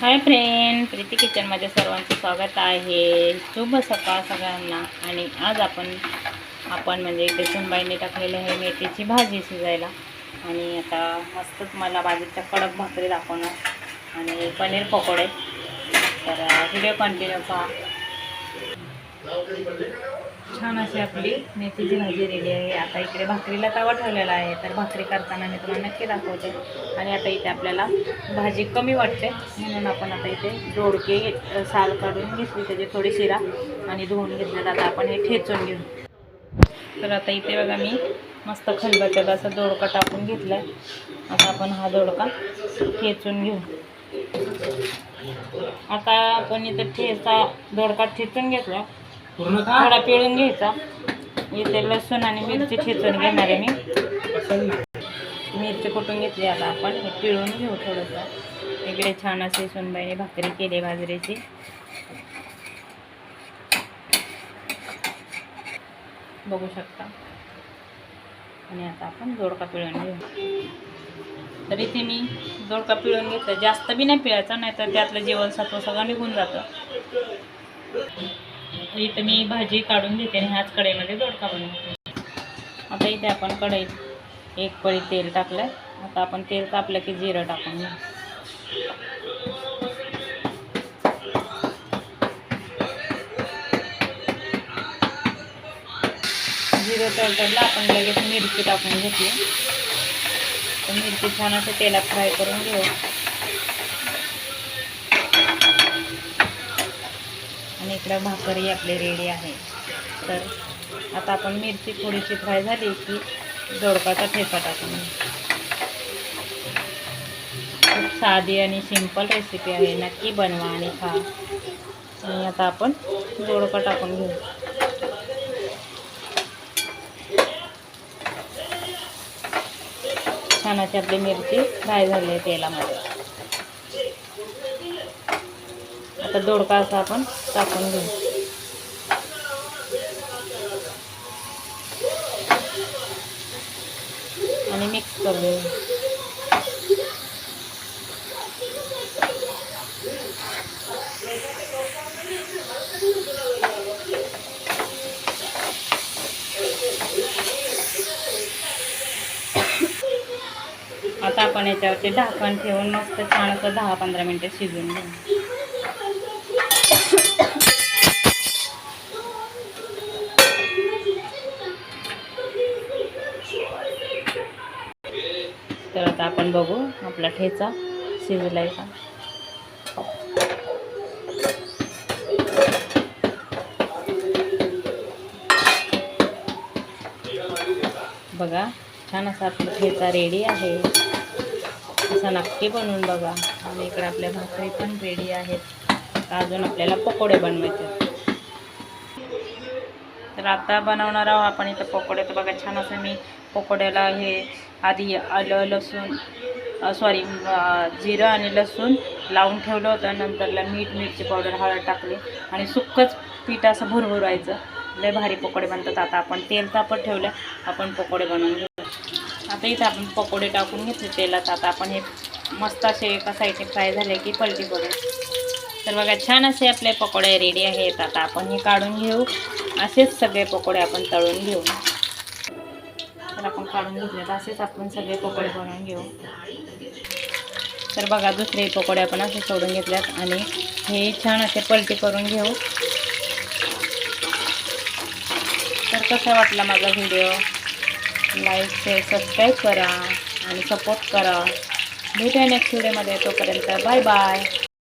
Hi friend Preeti किचनमध्ये सर्वांचं स्वागत आहे. शुभ सकाळ सगळ्यांना. आणि आज आपण आपण म्हणजे इथे टाकलेलं आहे मेथीची भाजी शिजायला. आणि आता मस्तच मला भाजीच्या कडक भाकरी दाखवणार. आणि पनीर पकोडे. तर व्हिडिओ कंटिन्यू पहा. छान अशी आपली मेथीची भाजी रेडी आहे. आता इकडे भाकरीला तवा ठेवलेला आहे. तर भाकरी करताना मी तुम्हाला नक्की दाखवते. आणि आता इथे आपल्याला भाजी कमी वाटते. म्हणून आपण आता इथे दोडके साल काढून घेतली. त्याची थोडी शिरा आणि धुवून घेतलेलं आता आपण हे ठेचून घेऊ. तर आता इथे बघा मी मस्त खलबत्त्यात असा दोडका टाकून घेतला आहे आता आपण हा दोडका ठेचून घेऊ. आता आपण इथे ठेचा दोडका ठेचून घेतला. पूर्ण थोडा पिळून घ्यायचा. इथे लसूण आणि मिरची ठेचून घेणार आहे मी. मिरची कुटून घेतली आता आपण? हे पिळून घेऊ थोडंसं. इकडे छान अशी सुनबाईने भाकरी केली बाजरीची. बघू शकता. आणि आता आपण दोडका पिळून घेऊ. तर इथे मी दोडका पिळून घेतला. जास्त बी नाही पिळायचा नाही तर त्यातलं जीवनसत्व सगळं निघून जातं. इथं मी भाजी काढून घेते आणि ह्याच कढईमध्ये दोडका बनवते. आता इथे आपण कढईत एक पळी तेल टाकलं आहे आता आपण तेल तापलं की जिरं टाकून घेऊ. जिरं तळतळलं आपण लगेच मिरची टाकून घेतली. मिरची छान असं तेलात फ्राय करून घेऊ. इकडं भाकरी आपली रेडी आहे. तर आता आपण मिरची थोडीशी फ्राय झाली की दोडकाचा ठेचा टाकून घेऊ. खूप साधी आणि सिंपल रेसिपी आहे. नक्की बनवा आणि खा. आणि आता आपण दोडका टाकून घेऊ. छान अशी आपली मिरची फ्राय झाली आहे तेलामध्ये. आता दोडका असा आपण टाकून घेऊ. आणि मिक्स करून घेऊ आता आपण याच्यावरती ढाकण ठेवून मस्त छान असं दहा पंधरा मिनटं शिजवून घेऊ. तर आता आपण बघू आपला ठेचा शिजलाय का. बघा छान असा आपला ठेचा रेडी आहे. असा नक्की बनवून बघा. आणि इकडे आपल्या भाकरी पण रेडी आहेत. अजून आपल्याला पकोडे बनवायचे तर आता बनवणार आहोत आपण इथं पकोडे. तर बघा छान असं मी पकोड्याला हे आधी आलं लसूण सॉरी जिरं आणि लसूण लावून ठेवलं होतं. नंतरला मीठ मिरची पावडर हळद टाकली आणि सुक्कच पीठ असं भुरभुरायचं. लय भारी पकोडे बनतात. आता आपण तेल तापत ठेवलं आपण पकोडे बनवून घेऊ. आता इथं आपण पकोडे टाकून घेतले तेलात. आता आपण हे मस्त असे एका साईडने फ्राय झाले की पलटी करू तर बघा छान असे आपले पकोडे रेडी आहेत. आता आपण हे काढून घेऊ. असेच सगळे पकोडे आपण तळून घेऊ. आपण काढून घेतले असेच आपण सगळे पकोडे बनवून घेऊ. तर बघा दुसरे पकोडे आपण असे सोडून घेतल्यात आणि हे छान असे पलटी करून घेऊ. तर कसा वाटला माझा व्हिडिओ? लाईक शेअर सबस्क्राईब करा आणि सपोर्ट करा. भेटूया नेक्स्ट व्हिडिओमध्ये तोपर्यंत बाय बाय